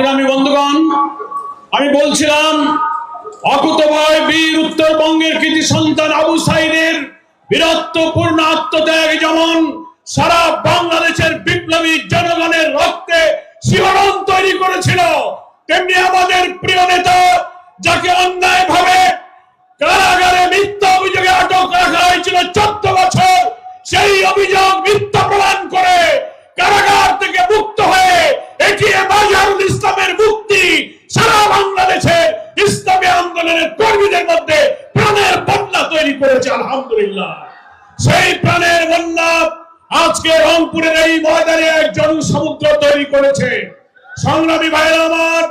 সংগ্রামী বন্ধুগণ, আমি বলছিলাম, অকুতভয় বীর উত্তরবঙ্গের কৃতি সন্তান আবু সাইদের বীরত্বপূর্ণ আত্মত্যাগ যেমন সারা বাংলাদেশের বিপ্লবী জনগণের রক্তে শিহরণ তৈরি করেছিল, তেমনি আমাদের প্রিয় নেতা যাকে অন্যায় ভাবে কারাগারে মিথ্যা অভিযোগে আটক রাখা হয়েছিল চোদ্দ বছর, সেই অভিযোগ মিথ্যা প্রমাণ করে কারাগার থেকে মুক্ত এটিএ বাজারুল ইসলামের মুক্তি সারা বাংলাদেশে ইসলামী আন্দোলনের কর্মীদের মধ্যে প্রাণের বন্যা তৈরি করেছে, আলহামদুলিল্লাহ। সেই প্রাণের বন্যা আজকে রংপুরের এই ময়দানে এক জনসমুদ্র তৈরি করেছে। সংগ্রামী ভাইরা আমার,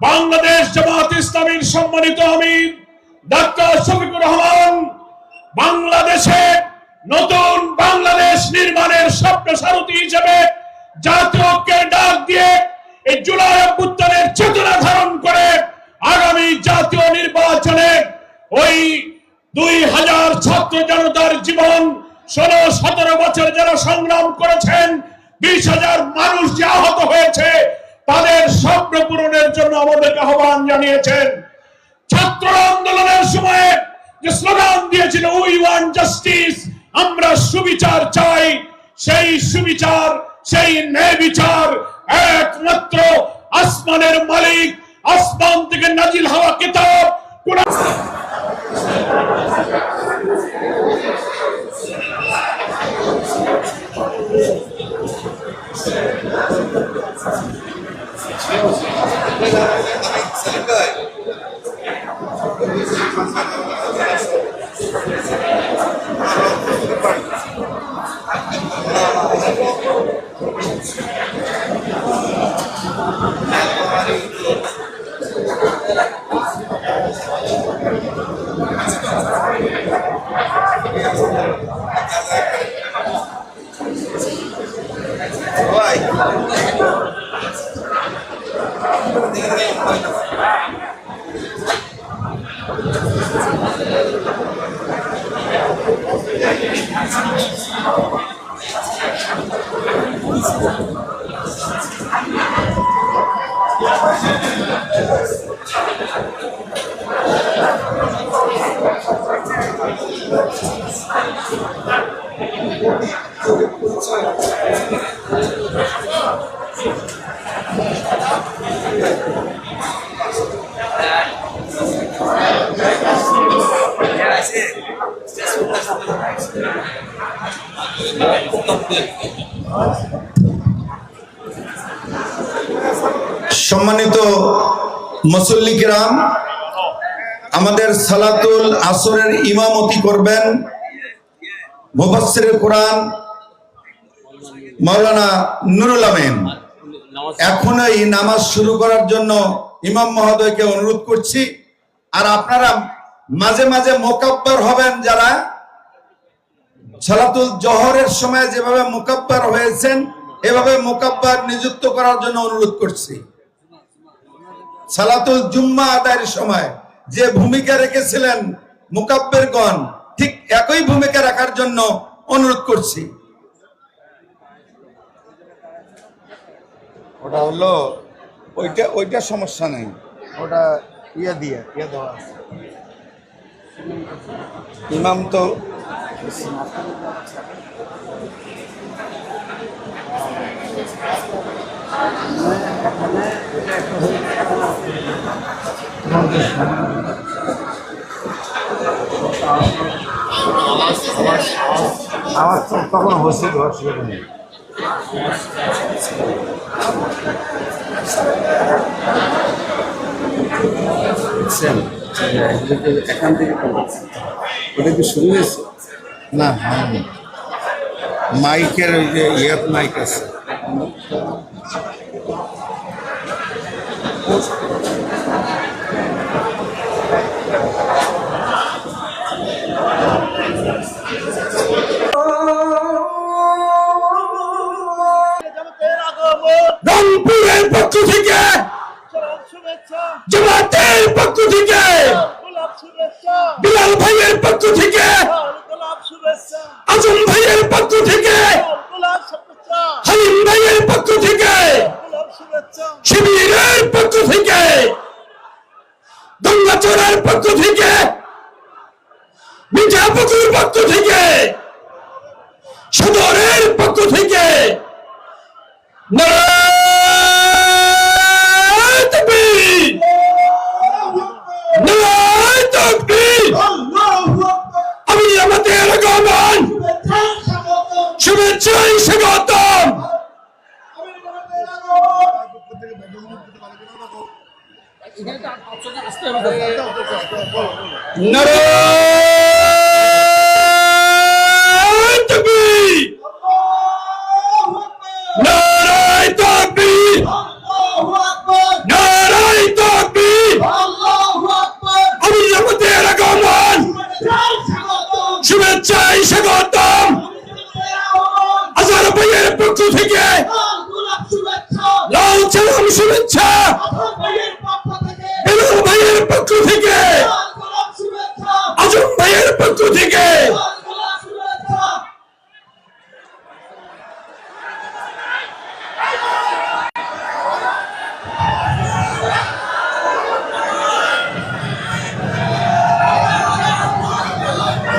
বাংলাদেশ জামাত ইসলামীর সম্মানিত আমির, ডাক্তার শফিকুর রহমান, বাংলাদেশে নতুন বাংলাদেশ নির্মাণের স্বপ্ন সারথী হিসেবে জাতীয় ডাক দিয়ে এই জুলাই অভ্যুত্থানের চেতনা ধারণ করে আগামী জাতীয় নির্বাচনে ওই দুই হাজার ছাত্র জনতার জীবন ষোলো, সতেরো বছর যারা সংগ্রাম করেছেন, বিশ হাজার মানুষ যে আহত হয়েছে, তাদের স্বপ্ন পূরণের জন্য আমাদেরকে আহ্বান জানিয়েছেন। ছাত্র আন্দোলনের সময় যে স্লোগান দিয়েছিল উই ওয়ান জাস্টিস আমরা সুবিচার চাই সেই সুবিচার সেই ন্যায় বিচার একমাত্র আসমানের মালিক আসমান থেকে নাজিল হওয়া কিতাব। عليكم সম্মানিত মুসল্লিকরাম আমাদের সালাতুল আসরের ইমামতি করবেন মুফাসসির কোরআন মাওলানা নুরুল আমিন। এখন এই নামাজ শুরু করার জন্য ইমাম মহোদয়কে অনুরোধ করছি। আর আপনারা মাঝে মাঝে মোকাব্বার হবেন যারা। সালাতুল জহরের সময় যেভাবে মোকাব্বার হয়েছেন, এভাবে মোকাব্বার নিযুক্ত করার জন্য অনুরোধ করছি। সালাতুল জুম্মা আদায়ের সময় যে ভূমিকা রেখেছিলেন মুকাব্বেরগণ, ঠিক একই ভূমিকা রাখার জন্য অনুরোধ করছি। ওটা হলো, ওইটা ওইটা সমস্যা নেই। ওটা ইয়ে দিয়ে ইয়ে দেওয়া আছে। ইমাম তো আমার তো তখন ধর সেরকম নেই। এখান থেকে ওটা কি শুরু হয়েছে না হয়নি মাইকের ওই যে ইয়ের মাইক আছে রংপুরের পক্ষ থেকে, জমাতের পক্ষ থেকে, বিলাল ভাইয়ের পক্ষ থেকে, আজম ভাইয়ের পক্ষ থেকে, হালিম ভাইয়ের পক্ষ থেকে, শিবিরের পক্ষ থেকে গঙ্গাচড়ার পক্ষ থেকে মিঠাপুকুর পক্ষ থেকে, সদরের পক্ষ থেকে, নারায়ণ শুভেচ্ছায় স্বাগতম নারায়ণ তাকবীর! নারায়ণ তাকবীর! নারায়ণ তাকবীর! আমি আমাদের আগমন শুভেচ্ছায় স্বাগতম আজার ভাইয়ের পক্ষ থেকে লাল সালাম শুভেচ্ছা বেলাল ভাইয়ের পক্ষ থেকে আজম ভাইয়ের পক্ষ থেকে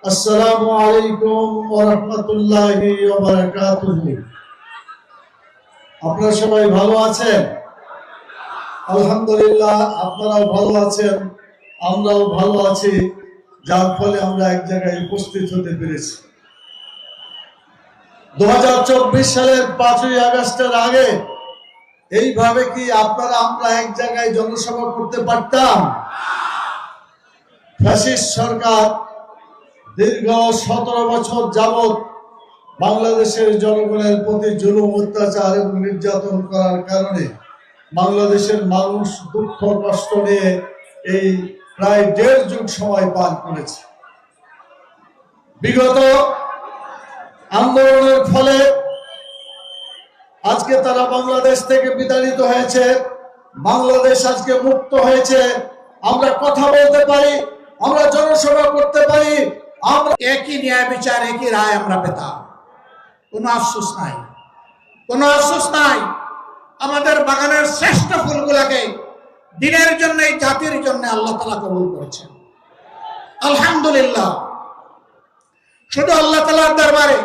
আসসালামু আলাইকুম রাহমাতুল্লাহি আপনারা সবাই ভালো আছেন? আলহামদুলিল্লাহ, আপনারাও ভালো আছেন, আমরাও ভালো আছি, যার ফলে আমরা এক জায়গায় উপস্থিত হতে পেরেছি। দু হাজার চব্বিশ সালের পাঁচই আগস্টের আগে এইভাবে কি আপনারা আমরা এক জায়গায় জনসভা করতে পারতাম? ফ্যাসিস্ট সরকার দীর্ঘ সতেরো বছর যাবৎ বাংলাদেশের জনগণের প্রতি জুলুম, অত্যাচার এবং নির্যাতন করার কারণে বাংলাদেশের মানুষ দুঃখ, কষ্ট নিয়ে এই প্রায় দেড় যুগ সময় পার করেছে। বিগত আন্দোলনের ফলে আজকে তারা বাংলাদেশ থেকে বিতাড়িত হয়েছে, বাংলাদেশ আজকে মুক্ত হয়েছে। আমরা কথা বলতে পারি, আমরা জনসভা করতে পারি, আমরা একই ন্যায় বিচার, একই রায় আমরা পেতাম। কোনো আফসোস নাই। কোনো আফসোস নাই। আমাদের বাগানের শ্রেষ্ঠ ফুলগুলাকে দিনের জন্য এই জাতির জন্য আল্লাহ তালা কবুল করেছেন। আলহামদুলিল্লাহ। শুধু আল্লাহ তালার দরবারে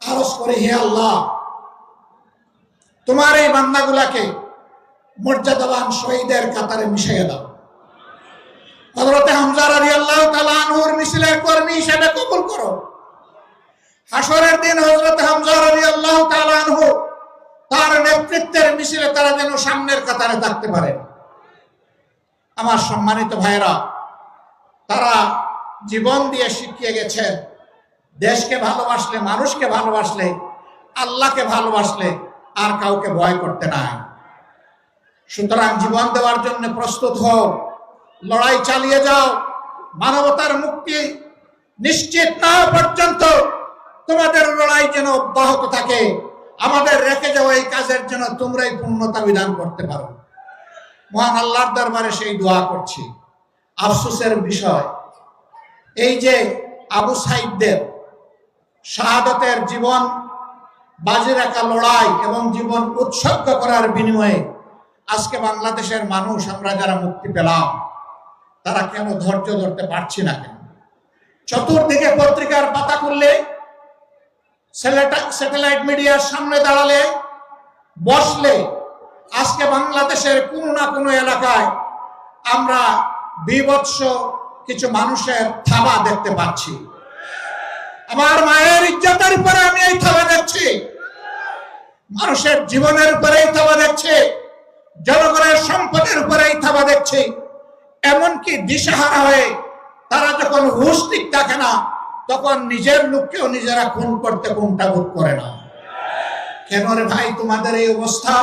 আরজ করি, হে আল্লাহ। তোমার এই বান্দাগুলাকে মর্যাদাবান শহীদের কাতারে মিশিয়ে দাও। হাসরের দিন তার নেতৃত্বের মিছিলে তারা যেন সামনের কাতারে পারে। আমার সম্মানিত তারা জীবন দিয়ে শিখিয়ে গেছেন দেশকে ভালোবাসলে, মানুষকে ভালোবাসলে, আল্লাহকে ভালোবাসলে আর কাউকে ভয় করতে নাই সুতরাং জীবন দেওয়ার জন্য প্রস্তুত হও, লড়াই চালিয়ে যাও, মানবতার মুক্তি নিশ্চিত না পর্যন্ত তোমাদের লড়াই যেন অব্যাহত থাকে, আমাদের রেখে যাওয়া এই কাজের জন্য তোমরাই পূর্ণতা বিধান করতে পারো। মহান আল্লাহর দরবারে সেই দোয়া করছি। আফসোসের বিষয়, এই যে আবু সাইদদের শাহাদতের জীবন, বাজে রাখা লড়াই এবং জীবন উৎসর্গ করার বিনিময়ে আজকে বাংলাদেশের মানুষ, আমরা যারা মুক্তি পেলাম, তারা কেন ধৈর্য ধরতে পারছি না কেন? চতুর্দিকে পত্রিকার পাতা করলে স্যাটেলাইট মিডিয়ার সামনে দাঁড়ালে, বসলে, আজকে বাংলাদেশের কোনো না কোনো এলাকায় আমরা বিভৎস কিছু মানুষের থাবা দেখতে পাচ্ছি। আমার মায়ের ইজ্জতের উপরে আমি এই থাবা দেখছি। মানুষের জীবনের উপরে এই থাবা দেখছি। জনগণের সম্পদের উপরে এই থাবা দেখছি। এমনকি দিশাহারা হয়ে তারা যখন হুশ ঠিক থাকে না, তখন নিজের লোককেও নিজেরা খুন করতে কোনটা বোধ করে না। কেন রে ভাই, তোমাদের এই অবস্থা?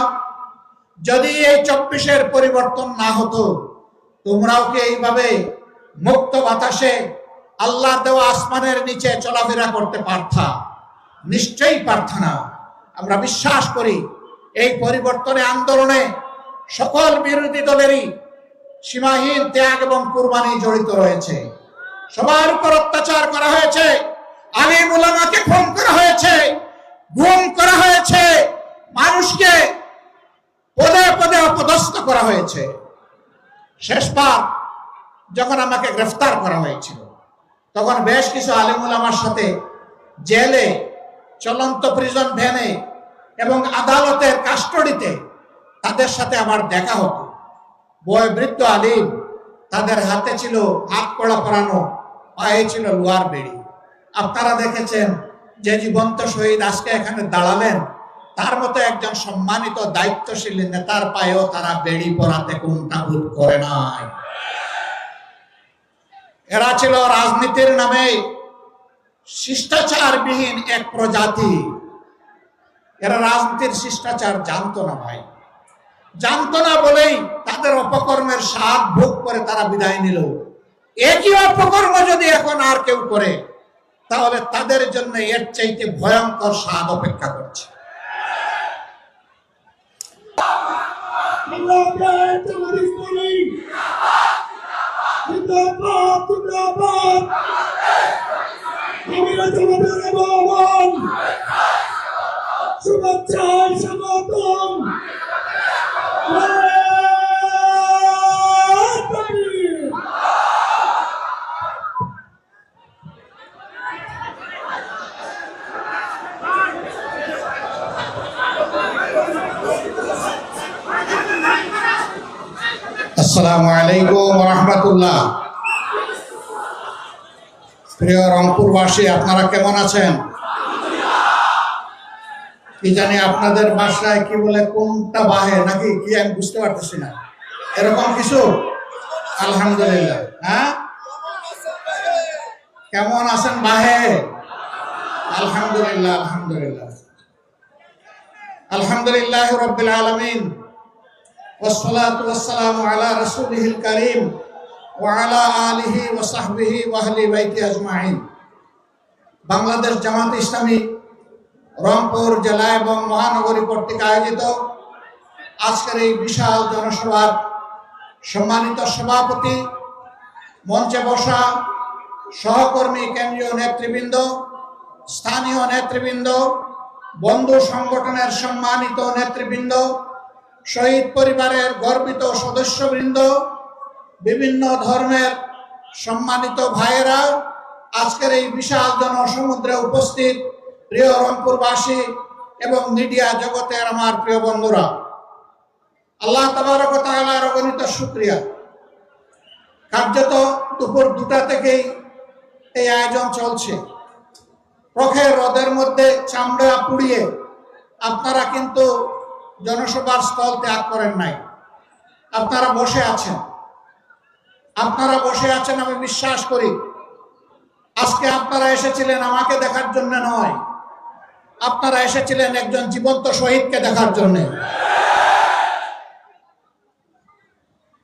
যদি এই চব্বিশের পরিবর্তন না হতো, তোমরাও কি এইভাবে মুক্ত বাতাসে আল্লাহ দেওয়া আসমানের নিচে চলাফেরা করতে পারতা। নিশ্চয়ই পারত না। আমরা বিশ্বাস করি, এই পরিবর্তনে, আন্দোলনে সকল বিরোধী দলেরই সীমাহীন ত্যাগ এবং কুরবানি জড়িত রয়েছে। সবার উপর অত্যাচার করা হয়েছে, আলিম উলামাকে খুন করা হয়েছে, গুম করা হয়েছে, মানুষকে পদে পদে অপদস্থ করা হয়েছে। শেষবার যখন আমাকে গ্রেফতার করা হয়েছিল তখন বেশ কিছু আলিমুল আমার সাথে জেলে, চলন্ত প্রিজন ভ্যানে এবং আদালতের কাস্টডিতে তাদের সাথে আমার দেখা হতো। বয়বৃদ্ধ আলিম তাদের হাতে ছিল হাত কড়া পরানো পায়ে ছিল লোয়ার বেড়ি। আপনারা দেখেছেন যে জীবন্ত শহীদ আজকে এখানে দাঁড়ালেন, তার মতো একজন সম্মানিত দায়িত্বশীল নেতার পায়েও তারা বেড়ি পরাতে কোনটা ভুল করে নাই। এরা ছিল রাজনীতির নামে শিষ্টাচারবিহীন এক প্রজাতি। এরা রাজনীতির শিষ্টাচার জানতো না ভাই। জানতো না বলেই তাদের অপকর্মের স্বাদ ভোগ করে তারা বিদায় নিল। একই অপকর্ম যদি এখন আর কেউ করে, তাহলে তাদের জন্য এর চাইতে ভয়ঙ্কর স্বাদ অপেক্ষা করছে। শুভেচ্ছা স্বাগতম আসসালামু আলাইকুম রহমতুল্লাহ। প্রিয় রংপুরবাসী, আপনারা কেমন আছেন? কি জানি আপনাদের বাসায় কি বলে, কোনটা বাহে, নাকি কি আমি বুঝতে পারতেছি না। এরকম কিছু? আলহামদুলিল্লাহ হ্যাঁ? কেমন আছেন বাহে? আলহামদুলিল্লাহ আলহামদুলিল্লাহ। আলহামদুলিল্লাহ রব্বিল আলামিন। والصلاة والسلام على رسوله الكريم وعلى آله وصحبه وأهل بيته أجمعين বাংলাদেশ জামাত ইসলামী রংপুর জেলা এবং মহানগরী কর্তৃক আয়োজিত আজকের এই বিশাল জনসভার সম্মানিত সভাপতি মঞ্চে বসা সহকর্মী কেন্দ্রীয় নেতৃবৃন্দ স্থানীয় নেতৃবৃন্দ বন্ধু সংগঠনের সম্মানিত নেতৃবৃন্দ শহীদ পরিবারের গর্বিত সদস্যবৃন্দ, বিভিন্ন ধর্মের সম্মানিত ভাইয়েরা, আজকের এই বিশাল জনসমুদ্রে উপস্থিত প্রিয় রংপুরবাসী এবং মিডিয়া জগতের আমার প্রিয় বন্ধুরা। আল্লাহ তাআলার অগণিত শুক্রিয়া। কার্যত দুপুর দুটা থেকেই এই আয়োজন চলছে। প্রখের রোদের মধ্যে চামড়া পুড়িয়ে আপনারা কিন্তু জনসভার স্থল ত্যাগ করেন নাই। আপনারা বসে আছেন। আপনারা বসে আছেন, আমি বিশ্বাস করি। আজকে আপনারা এসেছিলেন আমাকে দেখার জন্য নয়। আপনারা এসেছিলেন একজন জীবন্ত শহীদকে দেখার জন্য।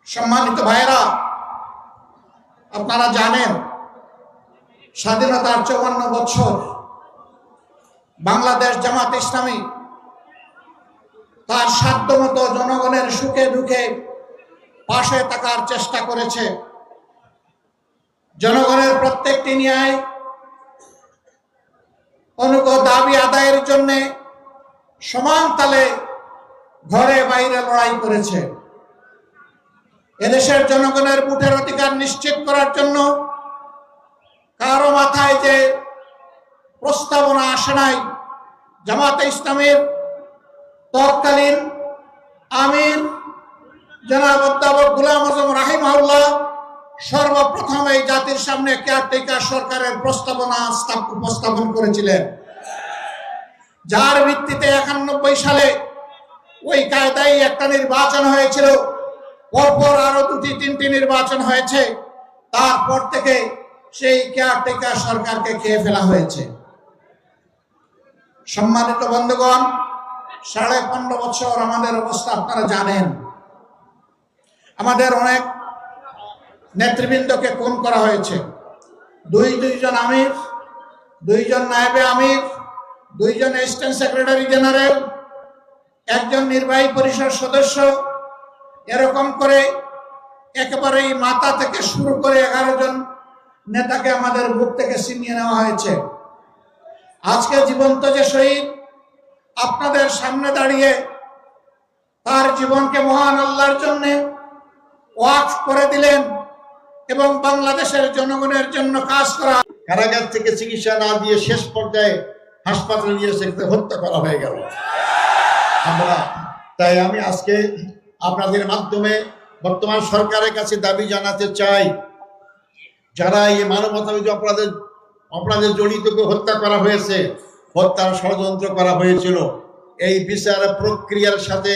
সম্মানিত ভাইরা আপনারা জানেন, স্বাধীনতার চৌবান্ন বছর বাংলাদেশ জামাত ইসলামী তার সাধ্যমতো জনগণের সুখে দুঃখে পাশে থাকার চেষ্টা করেছে। জনগণের প্রত্যেকটি ন্যায় অনুক দাবি আদায়ের জন্য সমান তালে ঘরে বাইরে লড়াই করেছে। এদেশের জনগণের বুটের অধিকার নিশ্চিত করার জন্য কারও মাথায় যে প্রস্তাবনা আসে নাই, জামাতে ইসলামের তৎকালীন আমির জনাব অধ্যাপক গুলাম আজম রাহিমাহুল্লাহ সর্বপ্রথম এই জাতির সামনে কেয়ারটেকার সরকারের প্রস্তাবনা স্থাপ- উপস্থাপন করেছিলেন। যার ভিত্তিতে একানব্বই সালে ওই কায়দায় একটা নির্বাচন হয়েছিল। পরপর আরও দুটি, তিনটি নির্বাচন হয়েছে। তারপর থেকে সেই কেয়ারটেকার সরকারকে খেয়ে ফেলা হয়েছে। সম্মানিত বন্ধুগণ সাড়ে পনেরো বছর আমাদের অবস্থা আপনারা জানেন। আমাদের অনেক নেতৃবৃন্দকে খুন করা হয়েছে। দুই, দুইজন আমির, দুইজন নায়েবে আমির, দুইজন অ্যাসিস্ট্যান্ট সেক্রেটারি জেনারেল একজন নির্বাহী পরিষদ সদস্য। এরকম করে একেবারেই মাতা থেকে শুরু করে এগারো জন নেতাকে আমাদের বুক থেকে ছিনিয়ে নেওয়া হয়েছে। আজকে জীবন্ত যে শহীদ আপনাদের সামনে দাঁড়িয়ে তার জীবনকে মহান আল্লাহর জন্য ওয়াক করে দিলেন এবং বাংলাদেশের জনগণের জন্য কাজ করা কারাগার থেকে চিকিৎসা না দিয়ে শেষ পর্যায়ে হাসপাতালে নিয়ে সেখানে হত্যা করা হয়ে গেল। আমরা তাই আমি আজকে আপনাদের মাধ্যমে বর্তমান সরকারের কাছে দাবি জানাতে চাই, যারা এই মানবতা অপরাধের অপরাধে জড়িত হত্যা করা হয়েছে হত্যার ষড়যন্ত্র করা হয়েছিল। এই বিচার প্রক্রিয়ার সাথে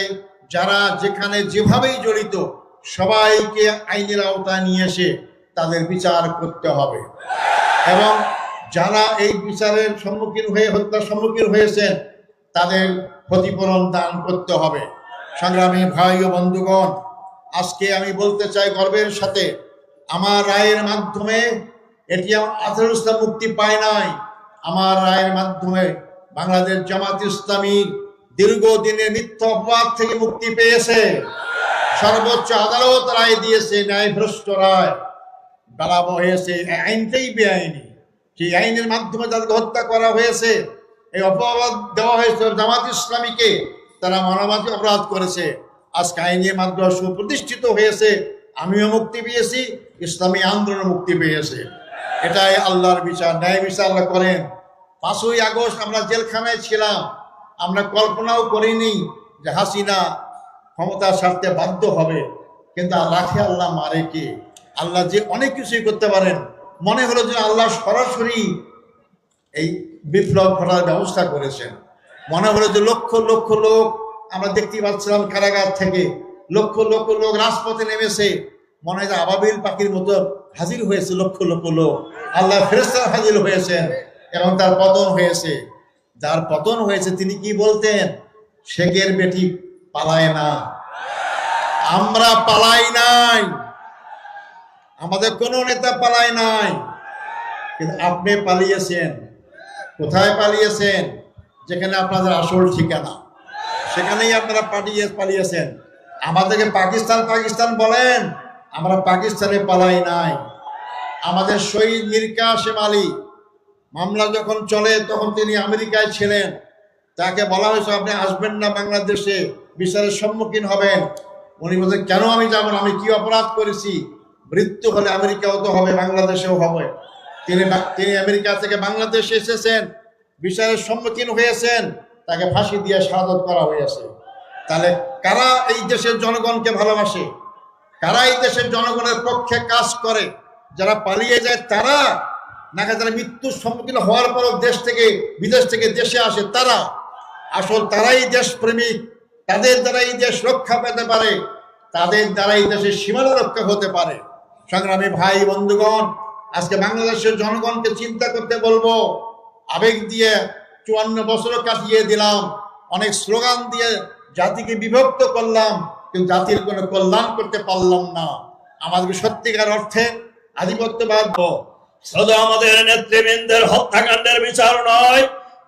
যারা যেখানে যেভাবেই জড়িত, সবাইকে আইনের আওতায় নিয়ে এসে তাদের বিচার করতে হবে। এবং যারা এই বিচারের সম্মুখীন হয়ে, হত্যার সম্মুখীন হয়েছেন, তাদের ক্ষতিপূরণ দান করতে হবে। সংগ্রামী ভাই ও বন্ধুগণ, আজকে আমি বলতে চাই গর্বের সাথে, আমার রায়ের মাধ্যমে এটি আমার আজহারুল মুক্তি পায় নাই। আমার রায়ের মাধ্যমে বাংলাদেশ জামাত ইসলামী দীর্ঘদিনের মিথ্যা অপবাদ থেকে মুক্তি পেয়েছে। সর্বোচ্চ আদালত রায় দিয়েছে ন্যায় ভ্রষ্ট রায়। বেলাবো হয়েছে আইনটাই বেআইনি। সেই আইনের মাধ্যমে তাদেরকে হত্যা করা হয়েছে, এই অপবাদ দেওয়া হয়েছে জামাত ইসলামীকে, তারা মানবাধিক অপরাধ করেছে। আজকে আইনের মাধ্যমে সুপ্রতিষ্ঠিত হয়েছে, আমিও মুক্তি পেয়েছি, ইসলামী আন্দোলন মুক্তি পেয়েছে। এটাই আল্লাহর বিচার, ন্যায় বিচার আল্লাহ করেন। পাঁচই আগস্ট আমরা জেলখানায় ছিলাম। আমরা কল্পনাও করিনি যে হাসিনা ক্ষমতা সারতে বাধ্য হবে। কিন্তু রাখে আল্লাহ মারে কে? আল্লাহ যে অনেক কিছুই করতে পারেন। মনে হলো যে আল্লাহ সরাসরি এই বিপ্লব ঘটার ব্যবস্থা করেছেন। মনে হলো যে লক্ষ লক্ষ লোক, আমরা দেখতে পাচ্ছিলাম কারাগার থেকে, লক্ষ লক্ষ লোক রাজপথে নেমেছে। মনে হয় আবাবিল পাখির মতো হাজির হয়েছে লক্ষ লক্ষ লোক। আল্লাহ ফেরেস্তার হাজির হয়েছেন এবং তার পতন হয়েছে। যার পতন হয়েছে তিনি কি বলতেন? শেখের বেটি পালায় না। আমরা পালাই নাই। আমাদের কোনো নেতা পালায় নাই। কিন্তু আপনি পালিয়েছেন। কোথায় পালিয়েছেন? যেখানে আপনাদের আসল ঠিকানা। সেখানেই আপনারা পালিয়ে পালিয়েছেন। আমাদেরকে পাকিস্তান পাকিস্তান বলেন। আমরা পাকিস্তানে পালাই নাই। আমাদের শহীদ মীর কাসেম আলী, মামলা যখন চলে তখন তিনি আমেরিকায় ছিলেন। তাকে বলা হয়েছে, আপনি আসবেন না বাংলাদেশে, বিচারের সম্মুখীন হবেন। উনি বলছেন, কেন আমি যাব আমি কি অপরাধ করেছি? মৃত্যু হলে আমেরিকাও তো হবে, বাংলাদেশেও হবে। তিনি তিনি আমেরিকা থেকে বাংলাদেশে এসেছেন, বিচারের সম্মুখীন হয়েছেন, তাকে ফাঁসি দিয়ে শাহাদত করা হয়েছে। তাহলে কারা এই দেশের জনগণকে ভালোবাসে? কারা এই দেশের জনগণের পক্ষে কাজ করে, যারা পালিয়ে যায় তারা নাকি যারা মৃত্যুর সম্মুখীন হওয়ার পরও দেশ থেকে, বিদেশ থেকে দেশে আসে তারা। আসল তারাই দেশপ্রেমিক, তাদের দ্বারা এই দেশ রক্ষা পেতে পারে, তাদের দ্বারা এই দেশের সীমানা রক্ষা হতে পারে। সংগ্রামী ভাই, বন্ধুগণ, আজকে বাংলাদেশের জনগণকে চিন্তা করতে বলব, আবেগ দিয়ে চুয়ান্ন বছরও কাটিয়ে দিলাম, অনেক স্লোগান দিয়ে জাতিকে বিভক্ত করলাম কিন্তু জাতির কোনো কল্যাণ করতে পারলাম না। আমাদের সত্যিকার অর্থে আধিপত্যবাদ শুধু আমাদের নেতৃবৃন্দের হত্যাকাণ্ডের বিচার নয়,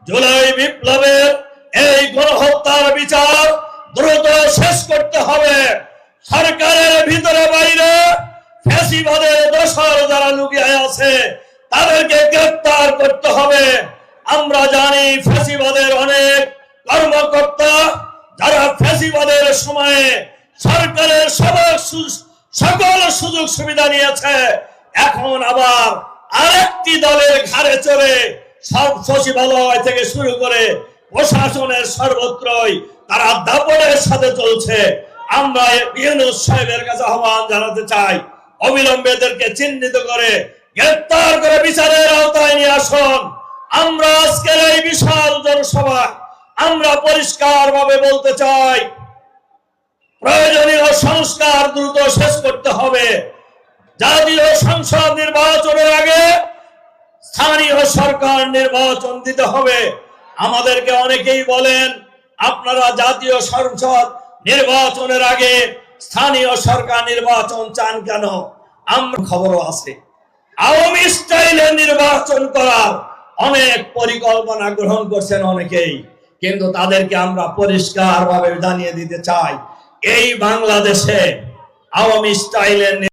জুলাই বিপ্লবের এই গণহত্যার বিচার দ্রুত শেষ করতে হবে। সরকারের ভিতরে বাইরে ফ্যাসিবাদের দোষর যারা লুকিয়ে আছে, তাদেরকে গ্রেফতার করতে হবে। আমরা জানি ফ্যাসিবাদের অনেক কর্মকর্তা, যারা ফ্যাসিবাদের সময়ে সরকারের সকল সুযোগ সুবিধা নিয়েছে। এখন আবার আরেকটি দলের ঘাড়ে চড়ে সব সচিবালয় থেকে শুরু করে প্রশাসনের সর্বত্রই তারা দাপটের সাথে চলছে। আমরা সাহেবের কাছে আহ্বান জানাতে চাই অবিলম্বে এদেরকে চিহ্নিত করে গ্রেপ্তার করে বিচারের আওতায় নিয়ে আসুন। আমরা আজকের এই বিশাল জনসভা আমরা পরিষ্কার ভাবে বলতে চাই প্রয়োজনীয় সংস্কার দ্রুত শেষ করতে হবে। জাতীয় সংসদ নির্বাচনের আগে স্থানীয় সরকার নির্বাচন দিতে হবে। আমাদেরকে অনেকেই বলেন, আপনারা জাতীয় সংসদ নির্বাচনের আগে স্থানীয় সরকার নির্বাচন চান কেন? আমরা খবরও আছে। আওয়ামী স্টাইলে নির্বাচন করার অনেক পরিকল্পনা গ্রহণ করছেন অনেকেই, কিন্তু তাদেরকে আমরা পরিষ্কার ভাবে জানিয়ে দিতে চাই। এই বাংলাদেশে আওয়ামী স্টাইলের